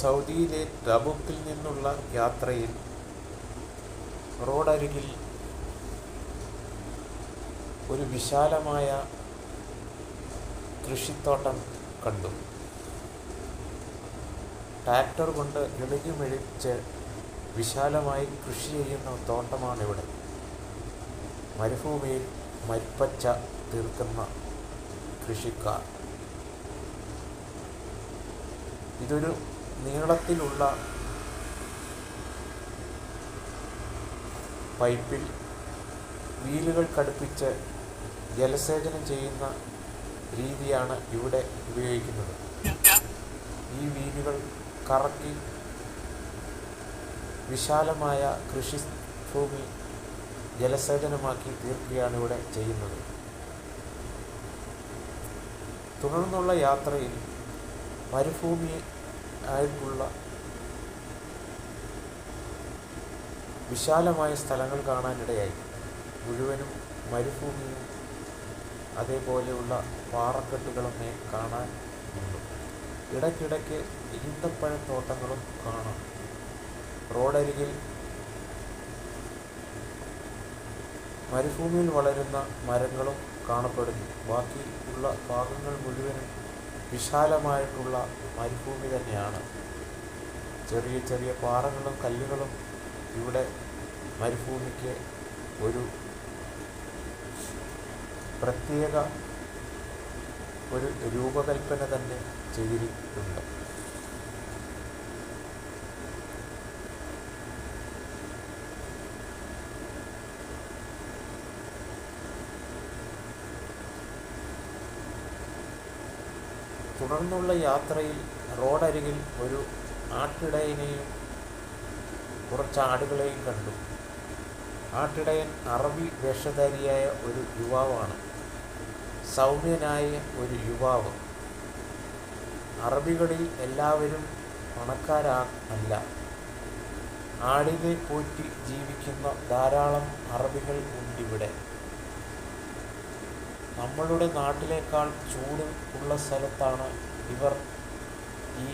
സൗദിയിലെ ടബുക്കിൽ നിന്നുള്ള യാത്രയിൽ റോഡരികിൽ ഒരു വിശാലമായ കൃഷിത്തോട്ടം കണ്ടു. ട്രാക്ടർ കൊണ്ട് ഇളകി മെഴിച്ച് വിശാലമായി കൃഷി ചെയ്യുന്ന തോട്ടമാണിവിടെ. മരുഭൂമിയിൽ മരുപ്പച്ച തീർക്കുന്ന കൃഷിക്കാർ. ഇതൊരു നീളത്തിലുള്ള പൈപ്പിൽ വീലുകൾ ഘടിപ്പിച്ച് ജലസേചനം ചെയ്യുന്ന രീതിയാണ് ഇവിടെ ഉപയോഗിക്കുന്നത്. ഈ വീലുകൾ കറക്കി വിശാലമായ കൃഷി ഭൂമി ജലസേചനമാക്കി തീർക്കുകയാണ് ഇവിടെ ചെയ്യുന്നത്. തുടർന്നുള്ള യാത്രയിൽ മരുഭൂമി ആയിട്ടുള്ള വിശാലമായ സ്ഥലങ്ങൾ കാണാനിടയായി. മുഴുവനും മരുഭൂമിയും അതേപോലെയുള്ള പാറക്കെട്ടുകളൊക്കെ കാണാൻ ഉണ്ട് ഇടയ്ക്കിടയ്ക്ക് ഈന്തപ്പഴത്തോട്ടങ്ങളും കാണാം. റോഡരികിൽ മരുഭൂമിയിൽ വളരുന്ന മരങ്ങളും കാണപ്പെടുന്നു. ബാക്കിയുള്ള ഭാഗങ്ങൾ മുഴുവനും വിശാലമായിട്ടുള്ള മരുഭൂമി തന്നെയാണ്. ചെറിയ ചെറിയ പാറകളും കല്ലുകളും ഇവിടെ മരുഭൂമിക്ക് ഒരു പ്രത്യേക ഒരു രൂപകൽപ്പന തന്നെ ചെയ്തിട്ടുണ്ട്. തുടർന്നുള്ള യാത്രയിൽ റോഡരികിൽ ഒരു ആട്ടിടയനെയും കുറച്ച് ആടുകളെയും കണ്ടു. ആട്ടിടയൻ അറബി വേഷധാരിയായ ഒരു യുവാവാണ്. സൗമ്യനായ ഒരു യുവാവ്. അറബികളിൽ എല്ലാവരും പണക്കാരാ അല്ല. ആടിനെ പോറ്റി ജീവിക്കുന്ന ധാരാളം അറബികൾ ഉണ്ടിവിടെ നമ്മളുടെ നാട്ടിലേക്കാൾ ചൂട് ഉള്ള സ്ഥലത്താണ് ഇവർ ഈ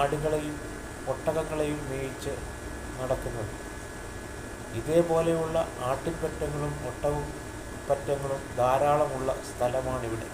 ആടുകളെയും ഒട്ടകങ്ങളെയും മേയിച്ച് നടക്കുന്നത്. ഇതേപോലെയുള്ള ആട്ടിൻപറ്റങ്ങളും ഒട്ടകപ്പറ്റങ്ങളും ധാരാളമുള്ള സ്ഥലമാണിവിടെ.